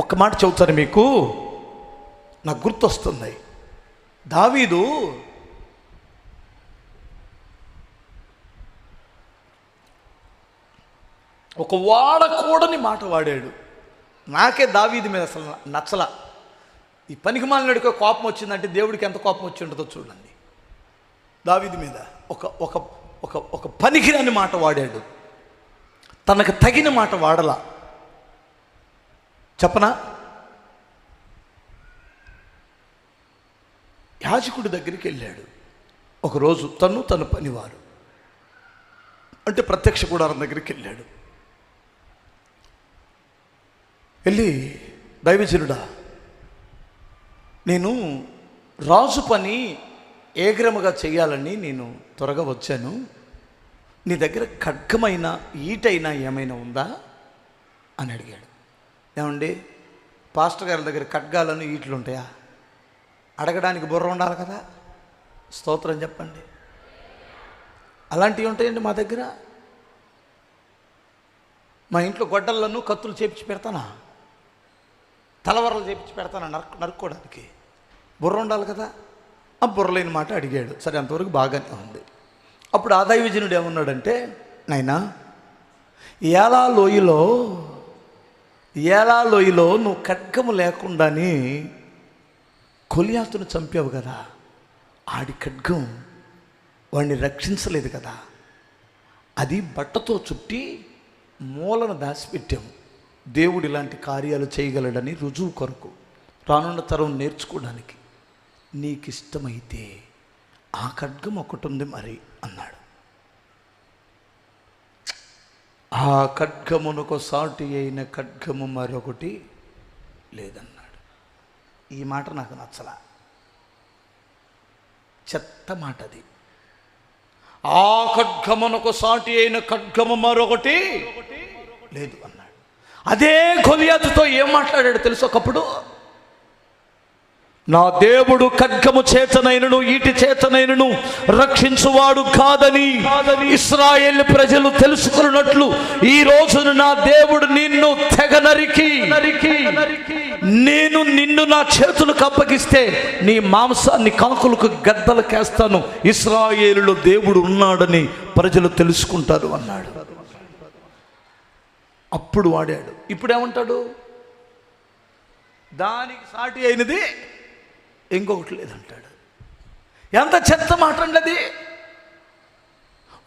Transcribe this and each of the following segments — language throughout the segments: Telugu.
ఒక మాట చెబుతాను మీకు. నాకు గుర్తొస్తుంది. దావీదు ఒక వాడకూడని మాట వాడాడు. నాకే దావీది మీద అసలు నచ్చల. ఈ పనికి మాలినడికి కోపం వచ్చిందంటే దేవుడికి ఎంత కోపం వచ్చి ఉంటుందో చూడండి. దావీది మీద ఒక ఒక ఒక ఒక పనికిరాని మాట వాడాడు. తనకు తగిన మాట వాడలా. చెప్పనా? యాజకుడి దగ్గరికి వెళ్ళాడు. ఒకరోజు తను తన పనివారు. అంటే ప్రత్యక్ష గుడారం దగ్గరికి వెళ్ళాడు. వెళ్ళి దైవజనుడా నేను రాజు పని ఏగ్రముగా చేయాలని నేను త్వరగా వచ్చాను. నీ దగ్గర ఖడ్గమైన ఈటైనా ఏమైనా ఉందా? అని అడిగాడు. ఏమండి? పాస్టర్ గారి దగ్గర ఖడ్గాలను ఈట్లు ఉంటాయా అడగడానికి బుర్ర ఉండాలి కదా? స్తోత్రం చెప్పండి. అలాంటివి ఉంటాయండి మా దగ్గర? మా ఇంట్లో గొడ్డలను కత్తులు చేపించి పెడతానా? తలవరలు చేపించి పెడతానా నరుకు నరుక్కోవడానికి బుర్ర ఉండాలి కదా? ఆ బుర్రలేని మాట అడిగాడు. సరే అంతవరకు బాగానే ఉంది. అప్పుడు ఆదాయ విజనుడు ఏమన్నాడంటే నాయనా ఏలా లోయలో ఏలా లోయలో నువ్వు ఖడ్గము లేకుండానే కొలియాతును చంపావు కదా. ఆడి ఖడ్గం వాడిని రక్షించలేదు కదా. అది బట్టతో చుట్టి మూలను దాచిపెట్టాము దేవుడు ఇలాంటి కార్యాలు చేయగలడని రుజువు కొరకు రానున్న తరం నేర్చుకోవడానికి నీకు ఇష్టమైతే ఆ ఖడ్గం ఒకటి ఉంది మరి అన్నాడు. ఆ ఖడ్గమునకు సాటి అయిన ఖడ్గము మరొకటి లేదన్నాడు. ఈ మాట నాకు నచ్చల. చెత్త మాట అది. ఆ ఖడ్గమునకు సాటి అయిన ఖడ్గము మరొకటి లేదు అన్నాడు. అదే గొలియాతుతో ఏం మాట్లాడాడు తెలుసు ఒకప్పుడు? నా దేవుడు ఖడ్గము చేతనైనను ఈటి చేతనైనను రక్షించువాడు కాదని ఇస్రాయేల్ ప్రజలు తెలుసుకున్నట్లు ఈ రోజున నా దేవుడు నిన్ను తెగ నరికి నరికి నేను నిన్ను నా చేతులకు అప్పగిస్తే నీ మాంసాన్ని కాకులకు గద్దలు కేస్తాను. ఇస్రాయేలులో దేవుడు ఉన్నాడని ప్రజలు తెలుసుకుంటారు అన్నాడు. అప్పుడు వాడాడు. ఇప్పుడేమంటాడు? దానికి సాటి అయినది ఇంకొకటి లేదంటాడు. ఎంత చెత్త మాట అండి అది?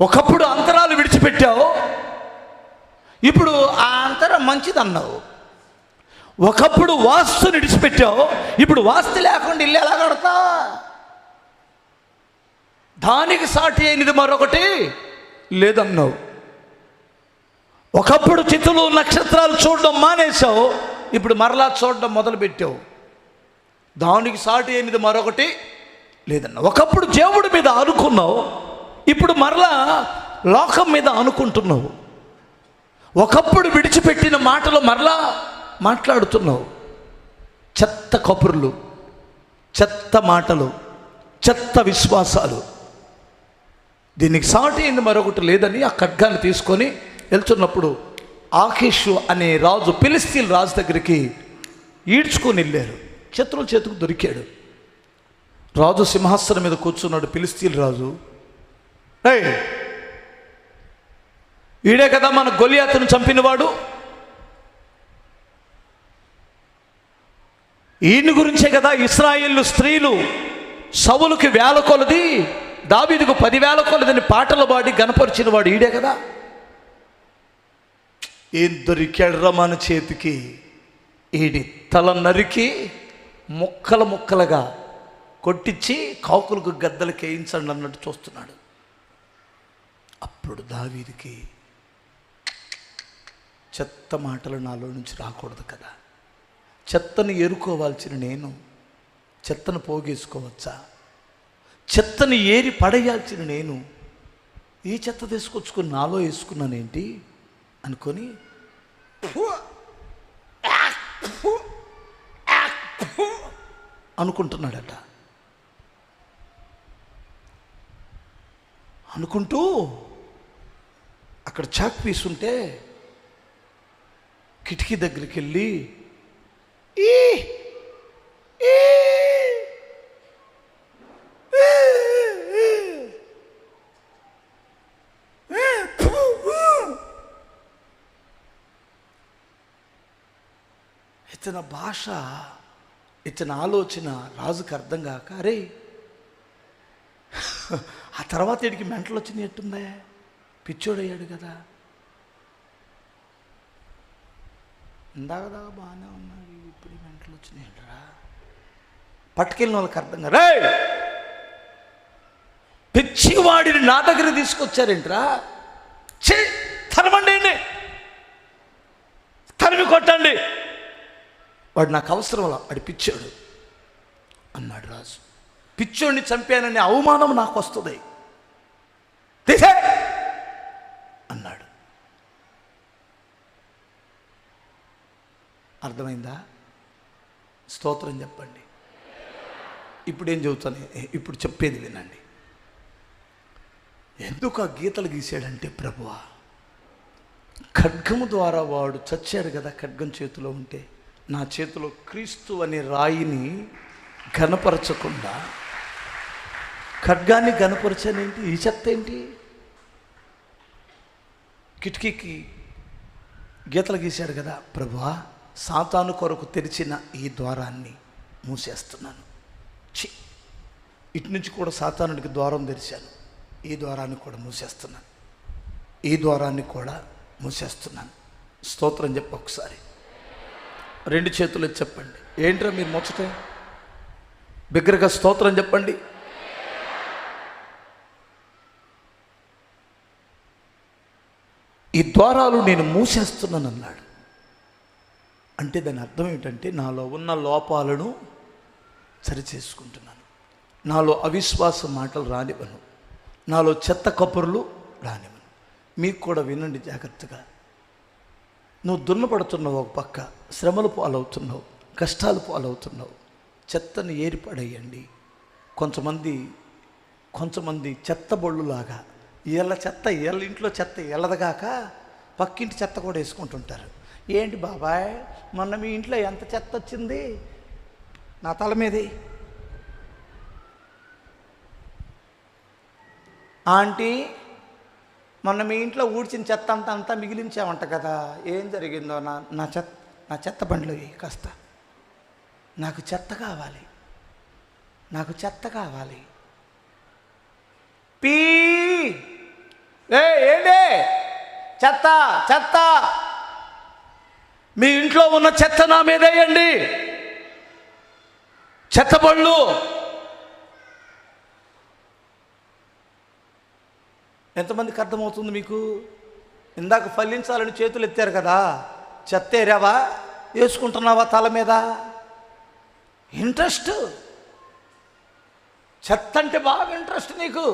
ఒకప్పుడు అంతరాలు విడిచిపెట్టావు ఇప్పుడు ఆ అంతరం మంచిదన్నావు. ఒకప్పుడు వాస్తు విడిచిపెట్టావు ఇప్పుడు వాస్తు లేకుండా ఇల్లు ఎలా కడతా దానికి సాటి అయినది మరొకటి లేదన్నావు. ఒకప్పుడు చిత్తులు నక్షత్రాలు చూడడం మానేశావు ఇప్పుడు మరలా చూడడం మొదలుపెట్టావు. దానికి సాటి అయినది మరొకటి లేదన్న. ఒకప్పుడు దేవుడి మీద ఆనుకున్నావు ఇప్పుడు మరలా లోకం మీద ఆనుకుంటున్నావు ఒకప్పుడు విడిచిపెట్టిన మాటలు మరలా మాట్లాడుతున్నావు. చెత్త కబుర్లు చెత్త మాటలు చెత్త విశ్వాసాలు. దీనికి సాటి అయింది మరొకటి లేదని ఆ ఖడ్గాన్ని తీసుకొని వెళ్తున్నప్పుడు ఆకేషు అనే రాజు పిలిస్తీన్ రాజు దగ్గరికి ఈడ్చుకొని వెళ్ళారు. శత్రువుల చేతికి దొరికాడు. రాజు సింహాసనం మీద కూర్చున్నాడు పిలిస్తీన్ రాజు. ఏయ్! ఈడే కదా మన గొలియాతను చంపినవాడు. ఈయన గురించే కదా ఇస్రాయిల్ స్త్రీలు సవులకి వేల కొలది దావీదుకు పదివేల కొలదని పాటలు పాడి గనపరిచిన వాడు ఈడే కదా. ఏం దొరికాడురా మన చేతికి? ఈడి తల నరికి ముక్కల ముక్కలుగా కొట్టించి కాకులకు గద్దలకి వేయించండి అన్నట్టు చూస్తున్నాడు. అప్పుడు దావీదికి చెత్త మాటలు నాలో నుంచి రాకూడదు కదా. చెత్తను ఏరుకోవాల్సిన నేను చెత్తను పోగేసుకోవచ్చా? చెత్తని ఏరి పడేయాల్సిన నేను ఈ చెత్త తీసుకొచ్చుకుని నాలో వేసుకున్నానేంటి అనుకొని అనుకుంటున్నాడట. అనుకుంటూ అక్కడ చాక్ పీస్ ఉంటే కిటికీ దగ్గరికి వెళ్ళి ఈ ఇతని భాష ఇతని ఆలోచన రాజుకు అర్థం కాక అరే ఆ తర్వాత వీడికి మెంటలు వచ్చినాయి ఎట్టుందే? పిచ్చోడయ్యాడు కదా. ఇందాక దాకా బాగానే ఉన్నాడు ఇప్పుడు మెంటలు మెంటలు వచ్చినాయంటరా పట్టుకెళ్ళిన వాళ్ళకి అర్థం కాదు పిచ్చివాడిని నా దగ్గర తీసుకొచ్చారేంట్రా? చే తరమండి ఈయన్ని. తరిమి కొట్టండి. వాడు నాకు అవసరం అలా. వాడు పిచ్చాడు. అన్నాడు రాజు. పిచ్చోడిని చంపాననే అవమానం నాకు వస్తుంది. తీసే! అన్నాడు. అర్థమైందా? స్తోత్రం చెప్పండి. ఇప్పుడు ఏం చెబుతాను? ఇప్పుడు చెప్పేది వినండి. ఎందుకు ఆ గీతలు గీసాడంటే ప్రభువా? ఖడ్గము ద్వారా వాడు చచ్చాడు కదా ఖడ్గం చేతిలో ఉంటే. నా చేతిలో క్రీస్తు అనే రాయిని ఘనపరచకుండా ఖడ్గాన్ని ఘనపరచానేంటి? ఈ చెత్త ఏంటి? కిటికీకి గీతలు గీశాడు కదా ప్రభువా సాతాను కొరకు తెరిచిన ఈ ద్వారాన్ని మూసేస్తున్నాను. చి ఇటు నుంచి కూడా సాతానుడికి ద్వారం తెరిచాను. ఈ ద్వారాన్ని కూడా మూసేస్తున్నాను. ఈ ద్వారాన్ని కూడా మూసేస్తున్నాను. స్తోత్రం చెప్పు ఒకసారి. రెండు చేతులు చెప్పండి. ఏంట్రా మీరు ముచ్చట? బిగ్గరగా స్తోత్రం చెప్పండి. ఈ ద్వారాలు నేను మూసేస్తున్నాను అన్నాడు అంటే దాని అర్థం ఏమిటంటే నాలో ఉన్న లోపాలను సరిచేసుకుంటున్నాను. నాలో అవిశ్వాస మాటలు రానివ్వను. నాలో చెత్త కబుర్లు రానివ్వను. మీకు కూడా వినండి జాగ్రత్తగా. నువ్వు దున్నపడుతున్నావు ఒక పక్క శ్రమలు పాలవుతున్నావు కష్టాలు పాలవుతున్నావు చెత్తను ఏరిపడేయండి. కొంతమంది కొంతమంది చెత్త బొళ్ళులాగా వీళ్ళ చెత్త వీళ్ళ ఇంట్లో చెత్త వీళ్ళదగాక పక్కింటి చెత్త కూడా వేసుకుంటుంటారు. ఏంటి బాబాయ్ మొన్న మీ ఇంట్లో ఎంత చెత్త వచ్చింది? నా తల మీది. ఆంటీ మొన్న మీ ఇంట్లో ఊడ్చిన చెత్త అంతా అంతా మిగిలించామంట కదా. ఏం జరిగిందో నా నా చెత్త నా చెత్త బండ్లు కాస్త. నాకు చెత్త కావాలి. నాకు చెత్త కావాలి. పీ! ఏ ఏంటి? చెత్త చెత్త. మీ ఇంట్లో ఉన్న చెత్త నా మీద వేయండి. చెత్త బళ్ళు ఎంతమందికి అర్థమవుతుంది మీకు? ఇందాక ఫలించాలని చేతులు ఎత్తారు కదా చెత్త ఏరావా వేసుకుంటున్నావా తల మీద? ఇంట్రెస్ట్? చెత్త అంటే బాగా ఇంట్రెస్ట్ నీకు.